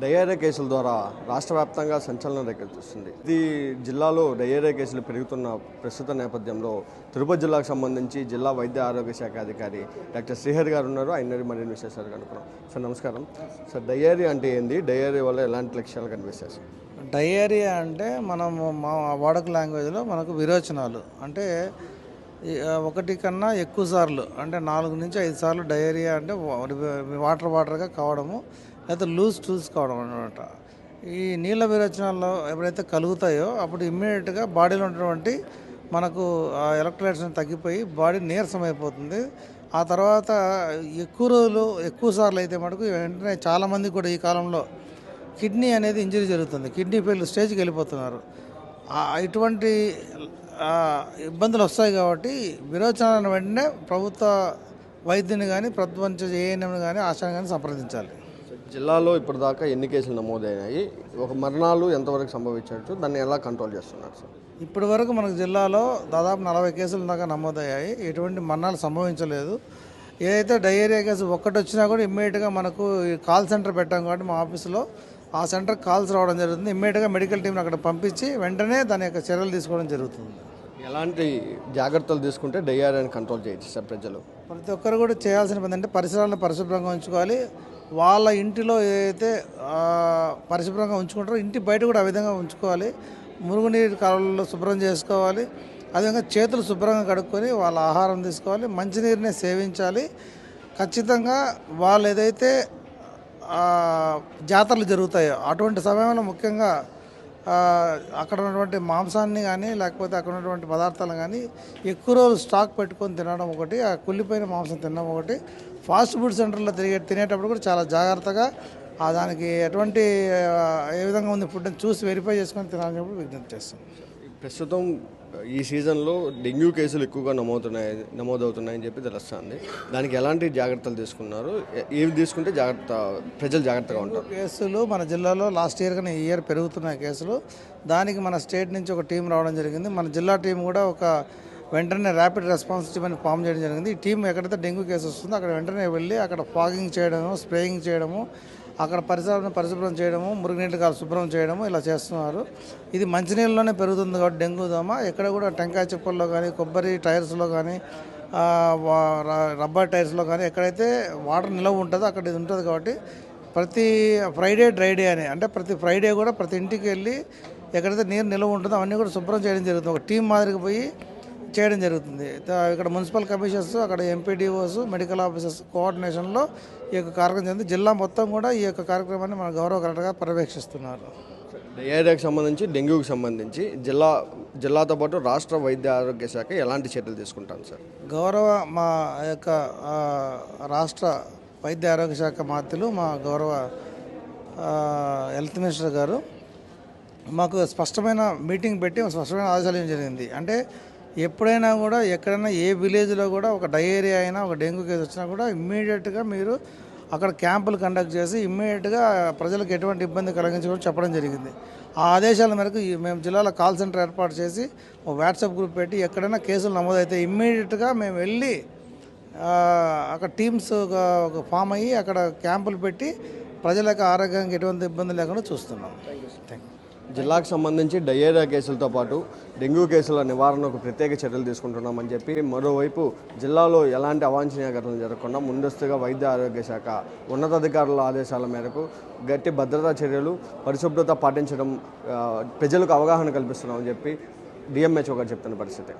Diarrhoea కేసుల ద్వారా రాష్ట్ర వ్యాప్తంగా సంచలనం రేకెత్తిస్తుంది. ఇది జిల్లాలో డయేరియా కేసులు పెరుగుతున్న ప్రస్తుత నేపథ్యంలో తిరుపతి జిల్లాకు సంబంధించి జిల్లా వైద్య ఆరోగ్య శాఖ అధికారి డాక్టర్ శ్రీహరి గారు ఉన్నారు. ఆయన మరిన్ని విశేషాలు కనుక్కున్నాం సార్ నమస్కారం. సార్ డయేరియా అంటే ఏంది? డయేరియా వల్ల ఎలాంటి లక్ష్యాలు కనిపిస్తాయి? సార్ డయేరియా అంటే మనం మా వాడక లాంగ్వేజ్లో మనకు విరోచనాలు. అంటే ఒకటి కన్నా ఎక్కువ సార్లు అంటే నాలుగు నుంచి ఐదు సార్లు డయేరియా అంటే వాటర్ వాటర్గా కావడము లేకపోతే లూజ్ చూసుకోవడం కావడం అనమాట ఈ నీళ్ళ విరోచనాల్లో ఎప్పుడైతే కలుగుతాయో అప్పుడు ఇమ్మీడియట్గా బాడీలో ఉన్నటువంటి మనకు ఎలక్ట్రోలైట్స్ తగ్గిపోయి బాడీ నీరసం అయిపోతుంది. ఆ తర్వాత ఎక్కువ రోజులు ఎక్కువ సార్లు అయితే మటుకు వెంటనే చాలామంది కూడా ఈ కాలంలో కిడ్నీ అనేది ఇంజరీ జరుగుతుంది. కిడ్నీ ఫెయిల్ స్టేజ్కి వెళ్ళిపోతున్నారు. ఇటువంటి ఇబ్బందులు వస్తాయి కాబట్టి విరోచనాలను వెంటనే ప్రభుత్వ వైద్యుని కానీ ప్రభుత్వం ఏఎన్ఎంని కానీ ఆశాని కానీ సంప్రదించాలి. జిల్లాలో ఇప్పటిదాకా ఎన్ని కేసులు నమోదైనాయి? ఒక మరణాలు ఎంతవరకు సంభవించవచ్చు? దాన్ని ఎలా కంట్రోల్ చేస్తున్నారు సార్ ఇప్పటి వరకు మనకు జిల్లాలో దాదాపు నలభై కేసుల దాకా నమోదయ్యాయి. ఎటువంటి మరణాలు సంభవించలేదు. ఏదైతే డయేరియా కేసు ఒక్కటి వచ్చినా కూడా ఇమ్మీడియట్గా మనకు కాల్ సెంటర్ పెట్టాం కాబట్టి మా ఆఫీసులో ఆ సెంటర్కి కాల్స్ రావడం జరుగుతుంది. ఇమ్మీడియట్గా మెడికల్ టీంని అక్కడ పంపించి వెంటనే దాని యొక్క చర్యలు తీసుకోవడం జరుగుతుంది. ఎలాంటి జాగ్రత్తలు తీసుకుంటే డయేరియాని కంట్రోల్ చేయొచ్చు సార్ ప్రజలు? ప్రతి ఒక్కరు కూడా చేయాల్సిన పని అంటే పరిసరాలను పరిశుభ్రంగా ఉంచుకోవాలి. వాళ్ళ ఇంటిలో ఏదైతే పరిశుభ్రంగా ఉంచుకుంటారో ఇంటి బయట కూడా ఆ విధంగా ఉంచుకోవాలి. మురుగునీరు కాలువల్లో శుభ్రం చేసుకోవాలి. అదేవిధంగా చేతులు శుభ్రంగా కడుక్కొని వాళ్ళ ఆహారం తీసుకోవాలి. మంచినీరునే సేవించాలి. ఖచ్చితంగా వాళ్ళు ఏదైతే జాతరలు జరుగుతాయో అటువంటి సమయంలో ముఖ్యంగా అక్కడ ఉన్నటువంటి మాంసాన్ని కానీ లేకపోతే అక్కడ ఉన్నటువంటి పదార్థాలు కానీ ఎక్కువ రోజులు స్టాక్ పెట్టుకొని తినడం ఒకటి ఆ కుళ్ళిపోయిన మాంసం తినడం ఒకటి. ఫాస్ట్ ఫుడ్ సెంటర్లో తిరిగే తినేటప్పుడు కూడా చాలా జాగ్రత్తగా ఆ దానికి ఎటువంటి ఏ విధంగా ఉంది ఫుడ్ అని చూసి వెరిఫై చేసుకొని తినాలని చెప్పి విజ్ఞప్తి చేస్తాం. ప్రస్తుతం ఈ సీజన్లో డెంగ్యూ కేసులు ఎక్కువగా నమోదుతున్నాయి నమోదవుతున్నాయని చెప్పి తెలుస్తుంది. దానికి ఎలాంటి జాగ్రత్తలు తీసుకున్నారు? ఏ- ఏవి తీసుకుంటే జాగ్రత్త ప్రజలు జాగ్రత్తగా ఉంటారు? కేసులు మన జిల్లాలో లాస్ట్ ఇయర్ కన్నా ఈ ఇయర్ పెరుగుతున్నాయి కేసులు. దానికి మన స్టేట్ నుంచి ఒక టీం రావడం జరిగింది. మన జిల్లా టీం కూడా ఒక వెంటనే ర్యాపిడ్ రెస్పాన్స్ టీమ్ అని ఫామ్ చేయడం జరిగింది. ఈ టీం ఎక్కడైతే డెంగ్యూ కేసు వస్తుందో అక్కడ వెంటనే వెళ్ళి అక్కడ ఫాగింగ్ చేయడము స్ప్రేయింగ్ చేయడము అక్కడ పరిసరాలను పరిశుభ్రం చేయడము మురుగునీటి కాలు శుభ్రం చేయడము ఇలా చేస్తున్నారు. ఇది మంచినీళ్ళలోనే పెరుగుతుంది కాబట్టి డెంగ్యూ దోమ. ఎక్కడ కూడా టెంకాయ చిప్పల్లో కానీ కొబ్బరి టైర్స్లో కానీ రబ్బర్ టైర్స్లో కానీ ఎక్కడైతే వాటర్ నిల్వ ఉంటుందో అక్కడ ఇది ఉంటుంది కాబట్టి ప్రతి ఫ్రైడే డ్రై డే అని అంటే ప్రతి ఫ్రైడే కూడా ప్రతి ఇంటికి వెళ్ళి ఎక్కడైతే నీరు నిల్వ ఉంటుందో అవన్నీ కూడా శుభ్రం చేయడం జరుగుతుంది. ఒక టీం మాదిరికి పోయి చేయడం జరుగుతుంది. ఇక్కడ మున్సిపల్ కమిషనర్స్ అక్కడ ఎంపీడీఓస్ మెడికల్ ఆఫీసర్స్ కోఆర్డినేషన్లో ఈ యొక్క కార్యక్రమం జరిగింది. జిల్లా మొత్తం కూడా ఈ యొక్క కార్యక్రమాన్ని మన గౌరవ కలెక్టర్గా పర్యవేక్షిస్తున్నారు. డయేరియాకి సంబంధించి డెంగ్యూకి సంబంధించి జిల్లా జిల్లాతో పాటు రాష్ట్ర వైద్య ఆరోగ్య శాఖ ఎలాంటి చర్యలు తీసుకుంటాను సార్? గౌరవ మా యొక్క రాష్ట్ర వైద్య ఆరోగ్య శాఖ మాత్రులు మా గౌరవ హెల్త్ మినిస్టర్ గారు మాకు స్పష్టమైన మీటింగ్ పెట్టి స్పష్టమైన ఆదేశాలు జరిగింది. అంటే ఎప్పుడైనా కూడా ఎక్కడైనా ఏ విలేజ్లో కూడా ఒక డయేరియా అయినా ఒక డెంగ్యూ కేసు వచ్చినా కూడా ఇమ్మీడియట్గా మీరు అక్కడ క్యాంపులు కండక్ట్ చేసి ఇమ్మీడియట్గా ప్రజలకు ఎటువంటి ఇబ్బంది కలిగించడం చెప్పడం జరిగింది. ఆ ఆదేశాల మేరకు మేము జిల్లాలో కాల్ సెంటర్ ఏర్పాటు చేసి ఒక వాట్సాప్ గ్రూప్ పెట్టి ఎక్కడైనా కేసులు నమోదైతే ఇమ్మీడియట్గా మేము వెళ్ళి అక్కడ టీమ్స్ ఒక ఫామ్ అయ్యి అక్కడ క్యాంపులు పెట్టి ప్రజల యొక్క ఆరోగ్యానికి ఎటువంటి ఇబ్బంది లేకుండా చూస్తున్నాం. థ్యాంక్ యూ జిల్లాకు సంబంధించి డయేరియా కేసులతో పాటు డెంగ్యూ కేసుల నివారణకు ప్రత్యేక చర్యలు తీసుకుంటున్నామని చెప్పి మరోవైపు జిల్లాలో ఎలాంటి అవాంఛనీయ ఘటనలు జరగకుండా ముందస్తుగా వైద్య ఆరోగ్య శాఖ ఉన్నతాధికారుల ఆదేశాల మేరకు గట్టి భద్రతా చర్యలు పరిశుభ్రత పాటించడం ప్రజలకు అవగాహన కల్పిస్తున్నామని చెప్పి డిఎంహెచ్ఓ గారు చెప్తున్న పరిస్థితి.